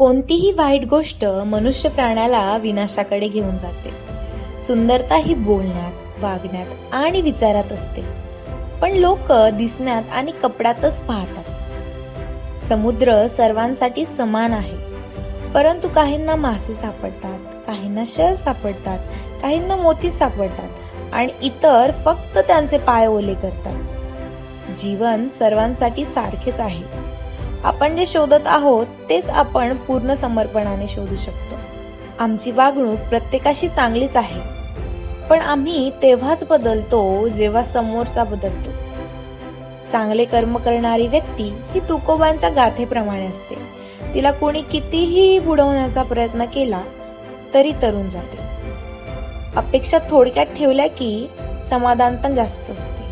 कोणतीही वाईट गोष्ट मनुष्य प्राण्याला विनाशाकडे घेऊन जाते. सुंदरता ही बोलण्यात वागण्यात आणि विचारात असते. पण लोक दिसण्यात आणि कपड्यातच पाहतात. समुद्र सर्वांसाठी समान आहे. परंतु काहींना मासे सापडतात काहींना शल सापडतात काहींना मोती सापडतात आणि इतर फक्त त्यांचे पाय ओले करतात. जीवन सर्वांसाठी सारखेच आहे. आपण जे शोधत आहोत तेच आपण पूर्ण समर्पणाने शोधू शकतो. आमची वागणूक प्रत्येकाशी चांगलीच आहे. पण आम्ही तेव्हाच बदलतो जेव्हा समोरचा बदलतो. चांगले कर्म करणारी व्यक्ती ही तुकोबांच्या गाथेप्रमाणे असते. तिला कोणी कितीही बुडवण्याचा प्रयत्न केला तरी तरुण जाते. अपेक्षा थोडक्यात ठेवल्या की समाधान पण जास्त असते.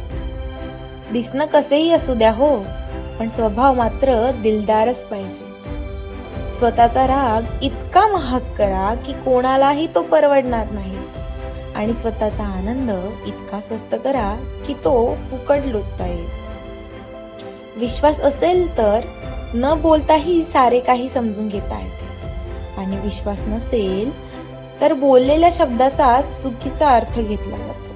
दिसणं कसेही असू द्या हो. पण स्वभाव मात्र दिलदारच पाहिजे. स्वतःचा राग इतका महाग करा की कोणालाही तो परवडणार नाही. आणि स्वतःचा आनंद इतका स्वस्त करा की तो फुकट लुटता येईल. विश्वास असेल तर न बोलताही सारे काही समजून घेता येते. आणि विश्वास नसेल तर बोललेल्या शब्दाचा चुकीचा अर्थ घेतला जातो.